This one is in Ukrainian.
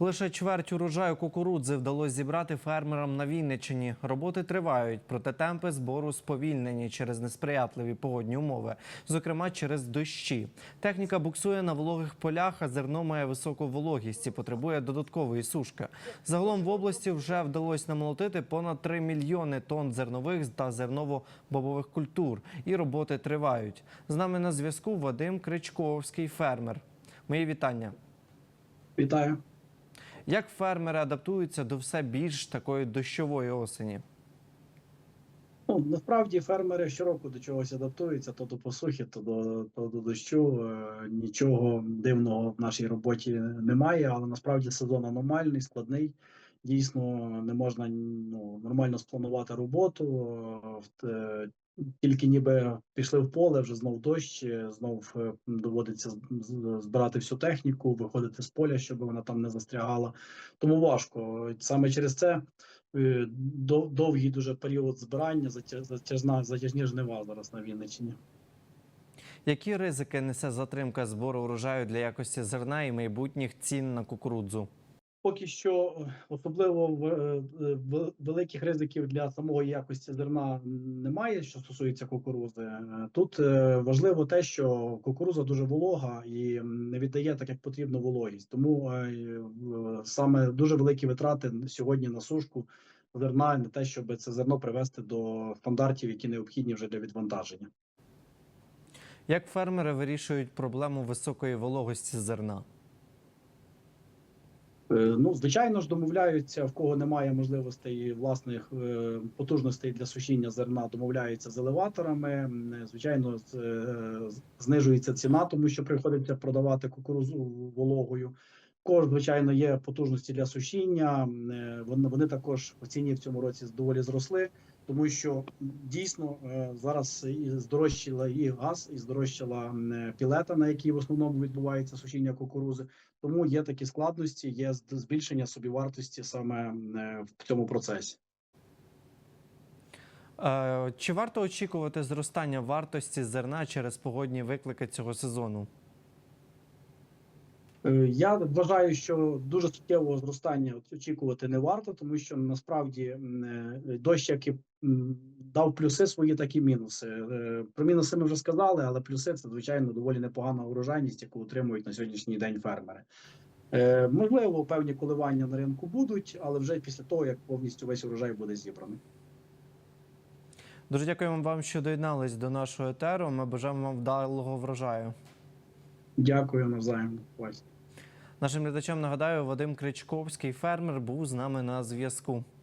Лише чверть урожаю кукурудзи вдалося зібрати фермерам на Вінниччині. Роботи тривають, проте темпи збору сповільнені через несприятливі погодні умови, зокрема через дощі. Техніка буксує на вологих полях, а зерно має високу вологість і потребує додаткової сушки. Загалом в області вже вдалося намолотити понад 3 мільйони тонн зернових та зерново-бобових культур, і роботи тривають. З нами на зв'язку Вадим Кричковський, фермер. Мої вітання. Вітаю. Як фермери адаптуються до все більш такої дощової осені? Ну, насправді фермери щороку до чогось адаптуються, то до посухи, то до, то до дощу. Е, Нічого дивного в нашій роботі немає, але насправді сезон аномальний, складний. Дійсно, не можна ну, нормально спланувати роботу. Е, е, Тільки ніби пішли в поле, вже знов дощ, е, знов доводиться збирати всю техніку, виходити з поля, щоб вона там не застрягала. Тому важко. Саме через це довгий дуже період збирання, затя- затяжна, затяжні жнива зараз на Вінниччині. Які ризики несе затримка збору урожаю для якості зерна і майбутніх цін на кукурудзу? Поки що е, особливо в- е, в- великих ризиків для самої якості зерна немає, що стосується кукурузи. Е, Тут е, важливо те, що кукуруза дуже волога і не віддає так, як потрібно вологість. Тому е, саме дуже великі витрати сьогодні на сушку зерна на те, щоб це зерно привести до стандартів, які необхідні вже для відвантаження. Як фермери вирішують проблему високої вологості зерна? Е, Ну, звичайно ж, домовляються, в кого немає можливостей власних е, потужностей для сушіння зерна, домовляються з елеваторами. Е, Звичайно, знижується ціна, тому що приходиться продавати кукурузу вологою. Кож, звичайно, є потужності для сушіння. вони також в ціні в цьому році доволі зросли, тому що дійсно е, зараз і здорожчала і газ, і здорожчала е, пілета, на якій в основному відбувається сушіння кукурузи. Тому є такі складності, є збільшення собівартості саме е, в цьому процесі. Чи варто очікувати зростання вартості зерна через погодні виклики цього сезону? Е, Я вважаю, що дуже суттєвого зростання очікувати не варто, тому що насправді е, дощ, як і дав плюси свої, так і мінуси. Е, Про мінуси ми вже сказали, але плюси це звичайно доволі непогана урожайність, яку отримують на сьогоднішній день фермери. Можливо, певні коливання на ринку будуть, але вже після того, як повністю весь урожай буде зібраний. Дуже дякуємо вам, що доєднались до нашого етеру. Ми бажаємо вам вдалого врожаю. Дякую навзаєм. Нашим глядачам нагадаю, Вадим Кричковський, фермер, був з нами на зв'язку.